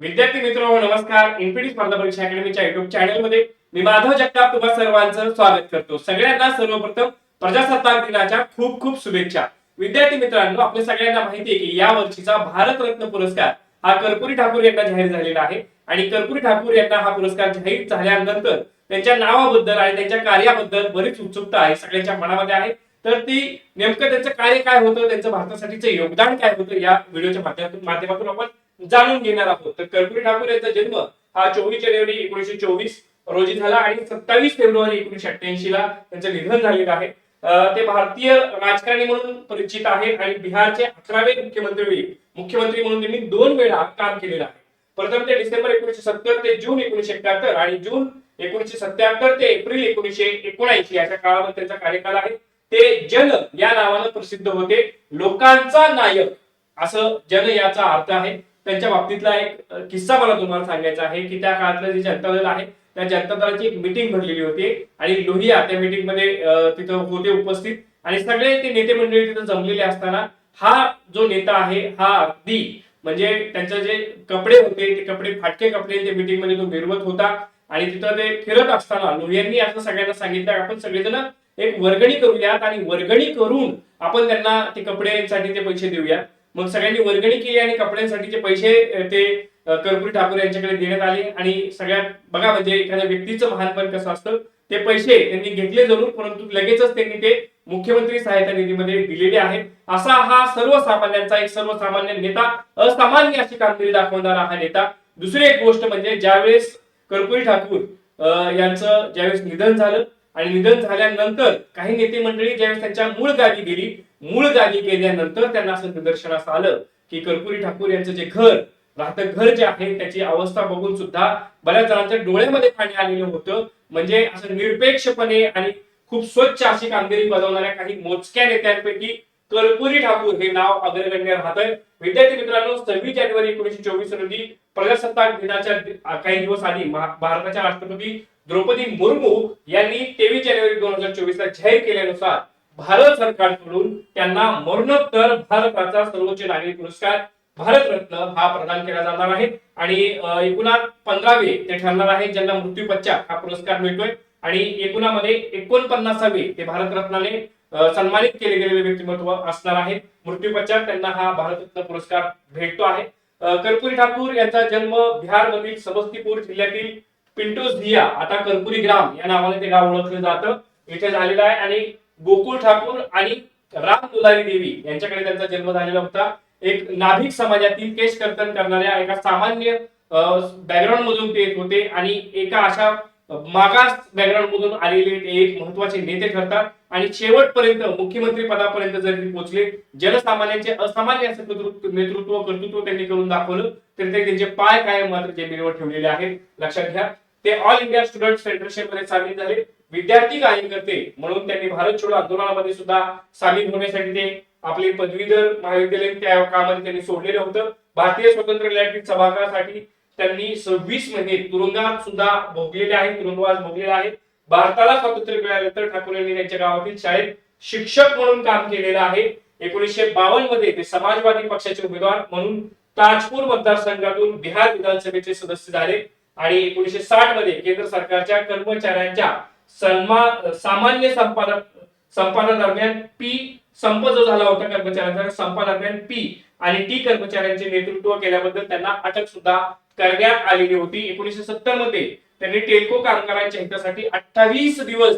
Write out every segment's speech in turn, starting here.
विद्यार्थी मित्र नमस्कार. इन्फिनिटी स्पर्धा परीक्षा अकॅडमीच्या युट्यूब चॅनलमध्ये मी माधव जगताप तुम्हा सर्वांचं स्वागत करतो. सगळ्यांना सर्वप्रथम प्रजासत्ताक दिनाच्या खूप खूप शुभेच्छा. विद्यार्थी मित्रांनो आपल्या सगळ्यांना माहिती आहे की या वर्षीचा भारतरत्न पुरस्कार हा कर्पुरी ठाकूर यांना जाहीर झालेला आहे. आणि कर्पुरी ठाकूर यांना हा पुरस्कार जाहीर झाल्यानंतर त्यांच्या नावाबद्दल आणि त्यांच्या कार्याबद्दल बरीच उत्सुकता आहे सगळ्यांच्या मनामध्ये आहे. तर ती नेमकं त्यांचं कार्य काय होतं त्यांचं भारतासाठीचं योगदान काय होतं या व्हिडिओच्या माध्यमातून माध्यमातून आपण जाणून घेणार आहोत. तर कर्पूरी ठाकूर यांचा जन्म हा चोवीस जानेवारी एकोणीशे चोवीस रोजी झाला आणि सत्तावीस फेब्रुवारी एकोणीशे अठ्ठ्याऐंशी ला त्यांचं निधन झालेलं आहे. ते भारतीय राजकारणी म्हणून परिचित आहेत आणि बिहारचे अकरावे मुख्यमंत्री मुख्यमंत्री म्हणून त्यांनी दोन वेळा काम केलेलं आहे. प्रथम ते डिसेंबर एकोणीशे सत्तर ते जून एकोणीशे एकाहत्तर आणि जून एकोणीशे सत्याहत्तर ते एप्रिल एकोणीशे एकोणऐंशी अशा काळामध्ये त्यांचा कार्यकाल आहे. ते जन या नावानं प्रसिद्ध होते. लोकांचा नायक असं जन याचा अर्थ आहे. त्यांच्या बाबतीतला एक किस्सा मला तुम्हाला सांगायचा आहे की त्या काळातलं जे जनता दल आहे त्या जनता दलाची एक मिटिंग भरलेली होती आणि लोहिया त्या मिटिंगमध्ये तिथं होते उपस्थित आणि सगळे ते नेते मंडळी तिथं जमलेले असताना हा जो नेता आहे हा अगदी म्हणजे त्यांचे जे कपडे होते ते कपडे फाटके कपडे ते मिटिंगमध्ये तो मिरवत होता आणि तिथं ते फिरत असताना लोहियांनी असं सगळ्यांना सांगितलं आपण सगळेजण एक वर्गणी करूयात आणि वर्गणी करून आपण त्यांना ते कपड्यांसाठी ते पैसे देऊया मग सगळ्यांनी वर्गणी केली आणि कपड्यांसाठीचे पैसे ते कर्पुरी ठाकूर यांच्याकडे देण्यात आले. आणि सगळ्यात बघा म्हणजे एखाद्या व्यक्तीचं महानपण कसं असतं ते पैसे त्यांनी घेतले जरूर परंतु लगेचच त्यांनी ते मुख्यमंत्री सहायता निधीमध्ये दिलेले आहेत. असा हा सर्वसामान्यांचा एक सर्वसामान्य नेता असामान्य अशी कामगिरी दाखवणारा हा नेता. दुसरी एक गोष्ट म्हणजे ज्यावेळेस कर्पूरी ठाकूर यांचं ज्यावेळेस निधन झालं आणि निधन झाल्यानंतर काही नेते मंडळी ज्यावेळेस त्यांच्या मूळ गावी गेली मूळ जागी केल्यानंतर त्यांना असं निदर्शनास आलं की कर्पुरी ठाकूर यांचं जे घर राहतं घर जे आहे त्याची अवस्था बघून सुद्धा बऱ्याच जणांच्या डोळ्यामध्ये पाणी आलेलं होतं. म्हणजे असं निरपेक्षपणे आणि खूप स्वच्छ अशी कामगिरी बजावणाऱ्या काही मोजक्या नेत्यांपैकी कर्पुरी ठाकूर हे नाव अग्रगण्य राहत आहे विद्यार्थी मित्रांनो सव्वीस जानेवारी एकोणीशे चोवीस रोजी प्रजासत्ताक दिनाच्या काही दिवस आधी भारताच्या राष्ट्रपती द्रौपदी मुर्मू यांनी तेवीस जानेवारी दोन हजार चोवीस ला जाहीर केल्यानुसार भारत सरकारकडून त्यांना मरणोत्तर भारताचा सर्वोच्च नागरी पुरस्कार भारतरत्न हा प्रदान केला जाणार आहे. आणि एकूणात पंधरावे ते ठरणार आहे ज्यांना मृत्यूपश्चात हा पुरस्कार मिळतोय. आणि एकूणामध्ये एकोणपन्नासावे ते भारतरत्नाने सन्मानित केले गेलेले व्यक्तिमत्व असणार आहे. मृत्यूपश्चात त्यांना हा भारतरत्न पुरस्कार भेटतो आहे. कर्पुरी ठाकूर यांचा जन्म बिहारमधील समस्तीपूर जिल्ह्यातील पिंटोस धिया आता कर्पुरी ग्राम या नावाने ते गाव ओळखलं जातं. इथे झालेलं आहे. आणि गोकुळ ठाकूर आणि राम दुलारी देवी यांच्याकडे त्यांचा जन्म झालेला होता. एक नाभिक समाजातील केश कर्तन करणाऱ्या एका सामान्य बॅकग्राऊंड मधून ते येत होते आणि एका अशा मागास बॅकग्राऊंड मधून आलेले ते एक महत्त्वाचे नेते ठरतात. आणि शेवटपर्यंत मुख्यमंत्री पदापर्यंत जर ते पोहोचले जनसामान्यांचे असामान्य असं नेतृत्व कर्तृत्व त्यांनी करून दाखवलं तर ते त्यांचे पाय कायम मात्र जमिनीवर ठेवलेले आहेत. लक्षात घ्या. ते ऑल इंडिया स्टुडंट फेडरेशनमध्ये सामील झाले. विद्यार्थी कार्यकर्ते म्हणून त्यांनी भारत छोडो आंदोलनामध्ये सुद्धा सामील होण्यासाठी ते आपले पदवीधर महाविद्यालय त्या काळामध्ये त्यांनी सोडलेलं होतं. भारतीय स्वतंत्र लढ्यातील सभागासाठी त्यांनी सव्वीस महिने तुरुंगात सुद्धा भोगलेले आहेत तुरुंगवास भोगलेला आहे. भारताला स्वातंत्र्य मिळाल्यानंतर ठाकूर यांनी त्यांच्या गावातील शाळेत शिक्षक म्हणून काम केलेलं आहे. एकोणीसशे बावन्नमध्ये ते समाजवादी पक्षाचे उमेदवार म्हणून ताजपूर मतदारसंघातून बिहार विधानसभेचे सदस्य झाले. आणि एकोणीसशे साठमध्ये केंद्र सरकारच्या कर्मचाऱ्यांच्या सन्मान सामान्य संपादक संपादनादरम्यान पी संप जो झाला होता कर्मचाऱ्यांचा संपादरम्यान पी आणि टी कर्मचाऱ्यांचे नेतृत्व केल्याबद्दल त्यांना अटक सुद्धा करण्यात आलेली होती. एकोणीसशे सत्तरमध्ये त्यांनी टेल्को कामगारांच्या हितासाठी अठ्ठावीस दिवस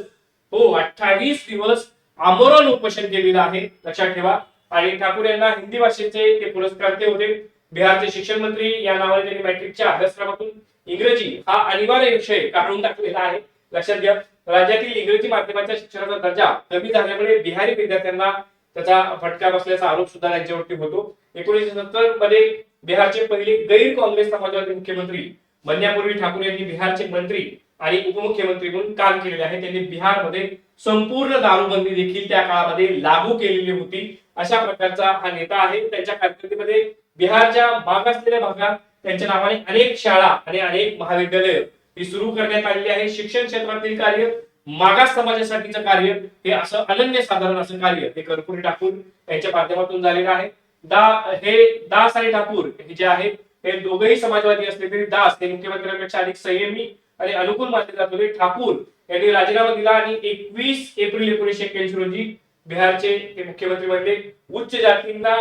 हो अठ्ठावीस दिवस आमरण उपोषण केलेलं आहे. लक्षात ठेवा. आणि ठाकूर यांना हिंदी भाषेचे ते पुरस्कार होते. बिहारचे शिक्षण मंत्री या नावाने त्यांनी मॅट्रिकच्या अभ्यासक्रमातून इंग्रजी हा अनिवार्य विषय काढून टाकलेला आहे. लक्षात घ्या. राज्यातील इंग्रजी माध्यमाच्या शिक्षणाचा दर्जा कमी झाल्यामुळे बिहारी विद्यार्थ्यांना त्याचा फटका बसल्याचा आरोप सुद्धा त्यांच्यावरती होतो. एकोणीसशे सत्तरमध्ये बिहारचे पहिले गैर काँग्रेस समाजवादी मुख्यमंत्री बनण्यापूर्वी ठाकूर यांनी बिहारचे मंत्री आणि उपमुख्यमंत्री म्हणून काम केलेले आहे. त्यांनी बिहारमध्ये संपूर्ण दारूबंदी देखील त्या काळामध्ये लागू केलेली होती. अशा प्रकारचा हा नेता आहे. त्यांच्या कारकिर्दीमध्ये बिहारच्या मागासलेल्या भागात त्यांच्या नावाने अनेक शाळा आणि अनेक महाविद्यालय ही सुरू करण्यात आलेली आहे. शिक्षण क्षेत्रातील कार्य मागास समाजासाठीचं कार्य हे असं अनन्य साधारण असं कार्य हे कर्पुरी ठाकूर यांच्या माध्यमातून झालेलं आहे. दा हे दास आणि ठाकूर हे जे आहेत हे दोघेही समाजवादी असले तरी दास हे मुख्यमंत्र्यांपेक्षा अधिक संयमी आणि अनुकूल मानले जात होते. ठाकूर यांनी राजीनामा दिला आणि एकवीस एप्रिल एकोणीसशे एक्क्याऐंशी रोजी बिहारचे ते मुख्यमंत्री बनले. उच्च जातींना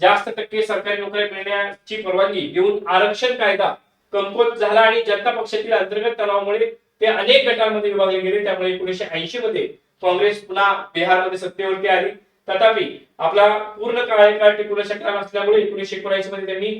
जास्त टक्के सरकारी नोकऱ्या मिळण्याची परवानगी देऊन आरक्षण कायदा कंपोज झाला आणि जनता पक्षातील अंतर्गत तणावामुळे ते अनेक गटांमध्ये विभागले गेले. त्यामुळे एकोणीसशे ऐंशी मध्ये काँग्रेस पुन्हा बिहारमध्ये सत्तेवरती आली. तथापि आपला पूर्ण कार्यकाळ टिकवू शकला नसल्यामुळे एकोणीसशे एकोणऐंशी मध्ये त्यांनी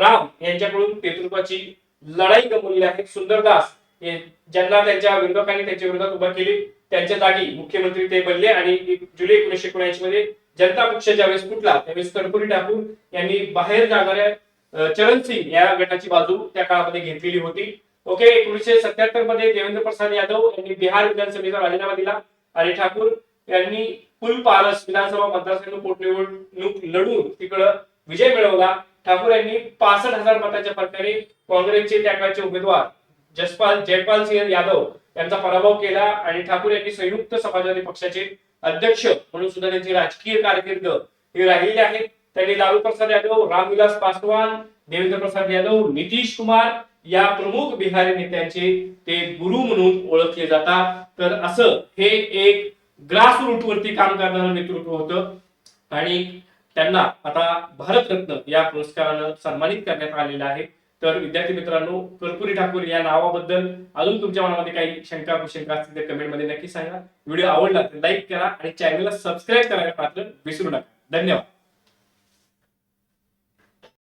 राम यांच्याकडून नेतृत्वाची लढाई गमवली आहे. सुंदरदास ज्यांना त्यांच्या विरोधकांनी त्यांच्या विरोधात उभा केली त्यांच्या जागी मुख्यमंत्री ते बनले आणि जुलै एकोणीसशे एकोणऐंशी मध्ये जनता पक्ष ज्यावेळेस फुटला त्यावेळेस कर्पुरी ठाकूर यांनी बाहेर जाणाऱ्या चरण सिंग या गटाची बाजू त्या काळामध्ये घेतलेली होती. ओके एकोणीसशे सत्याहत्तरमध्ये देवेंद्र प्रसाद यादव यांनी बिहार विधानसभेचा राजीनामा दिला. आणि ठाकूर यांनी फुलपारस विधानसभा मतदारसंघ पोटनिवडणूक लढून तिकडं विजय मिळवला. ठाकूर यांनी पासष्ट हजार मताच्या प्रकारे काँग्रेसचे त्या काळचे उमेदवार जसपाल जयपाल सिंह यादव यांचा पराभव केला आणि ठाकूर यांनी संयुक्त समाजवादी पक्षाचे अध्यक्ष म्हणून सुद्धा त्यांची राजकीय कारकीर्द ही राहिली आहे त्यांनी लालू प्रसाद यादव रामविलास पासवान देवेंद्र प्रसाद यादव नितीश कुमार या प्रमुख बिहारी नेत्यांचे ते गुरु म्हणून ओळखले जातात. तर असं हे एक ग्रास रूट वरती काम करणारं नेतृत्व होतं. आणि त्यांना आता भारतरत्न या पुरस्कारानं सन्मानित करण्यात आलेलं आहे. तर विद्यार्थी मित्रांनो कर्पुरी ठाकूर या नावाबद्दल अजून तुमच्या मनामध्ये काही शंका कुशंका असतील तर कमेंटमध्ये नक्की सांगा. व्हिडिओ आवडला तर लाईक करा आणि चॅनलला सबस्क्राईब करायला मात्र विसरू नका. धन्यवाद.